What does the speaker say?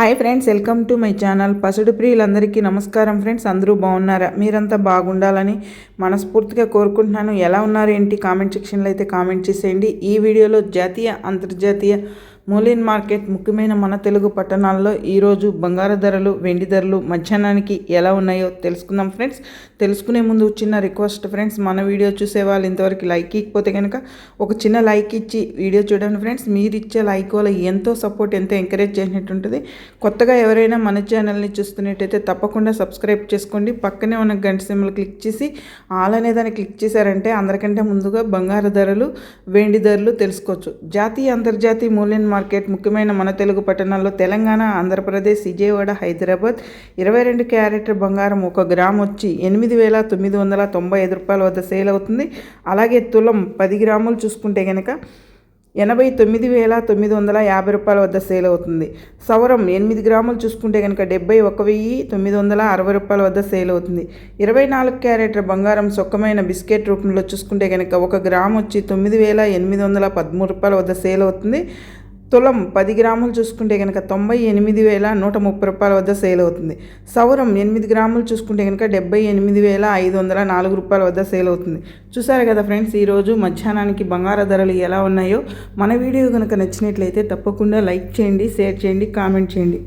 Hi friends welcome to my channel. పసుడు ప్రియులందరికీ నమస్కారం friends. అందరూ బాగున్నారా? మీరంతా బాగుండాలని మనస్ఫూర్తిగా కోరుకుంటున్నాను. ఎలా ఉన్నారు ఏంటి? కామెంట్ సెక్షన్లో అయితే కామెంట్ చేసేయండి. ఈ వీడియోలో జాతీయ అంతర్జాతీయ మూలిన్ మార్కెట్ ముఖ్యమైన మన తెలుగు పట్టణాల్లో ఈరోజు బంగారు ధరలు వెండి ధరలు మధ్యాహ్నానికి ఎలా ఉన్నాయో తెలుసుకుందాం ఫ్రెండ్స్. తెలుసుకునే ముందు చిన్న రిక్వెస్ట్ ఫ్రెండ్స్ మన వీడియో చూసే వాళ్ళు ఇంతవరకు లైక్ ఇకపోతే కనుక ఒక చిన్న లైక్ ఇచ్చి వీడియో చూడండి ఫ్రెండ్స్. మీరు ఇచ్చే లైక్ వల్ల ఎంతో సపోర్ట్ ఎంతో ఎంకరేజ్ చేసినట్టు ఉంటుంది. కొత్తగా ఎవరైనా మన ఛానల్ని చూస్తున్నట్టయితే తప్పకుండా సబ్స్క్రైబ్ చేసుకోండి. పక్కనే ఉన్న గంట సింబల్ క్లిక్ చేసి ఆల్ అనే దాన్ని క్లిక్ చేశారంటే అందరికంటే ముందుగా బంగారు ధరలు వెండి ధరలు తెలుసుకోవచ్చు. జాతీయ అంతర్జాతీయ మూల్యం మార్కెట్ ముఖ్యమైన మన తెలుగు పట్టణాల్లో తెలంగాణ ఆంధ్రప్రదేశ్ విజయవాడ హైదరాబాద్ ఇరవై రెండు క్యారెట్ బంగారం ఒక గ్రామ్ వచ్చి ఎనిమిది వేల తొమ్మిది వందల తొంభై ఐదు రూపాయల వద్ద సేల్ అవుతుంది. అలాగే తులం పది గ్రాములు చూసుకుంటే కనుక ఎనభై తొమ్మిది వేల తొమ్మిది వందల యాభై రూపాయల వద్ద సేల్ అవుతుంది. సవరం ఎనిమిది గ్రాములు చూసుకుంటే కనుక డెబ్బై ఒక వెయ్యి తొమ్మిది వందల అరవై రూపాయల వద్ద సేల్ అవుతుంది. ఇరవై నాలుగు క్యారెట్ బంగారం సొక్కమైన బిస్కెట్ రూపంలో చూసుకుంటే కనుక ఒక గ్రామ్ వచ్చి తొమ్మిది వేల ఎనిమిది వందల పదమూడు రూపాయల వద్ద సేల్ అవుతుంది. తులం పది గ్రాములు చూసుకుంటే కనుక తొంభై ఎనిమిది వేల నూట ముప్పై రూపాయల వద్ద సేల్ అవుతుంది. సౌరం ఎనిమిది గ్రాములు చూసుకుంటే కనుక డెబ్బై ఎనిమిది వేల ఐదు వందల నాలుగు రూపాయల వద్ద సేల్ అవుతుంది. చూసారు కదా ఫ్రెండ్స్ ఈరోజు మధ్యాహ్నానికి బంగారు ధరలు ఎలా ఉన్నాయో? మన వీడియో కనుక నచ్చినట్లయితే తప్పకుండా లైక్ చేయండి షేర్ చేయండి కామెంట్ చేయండి.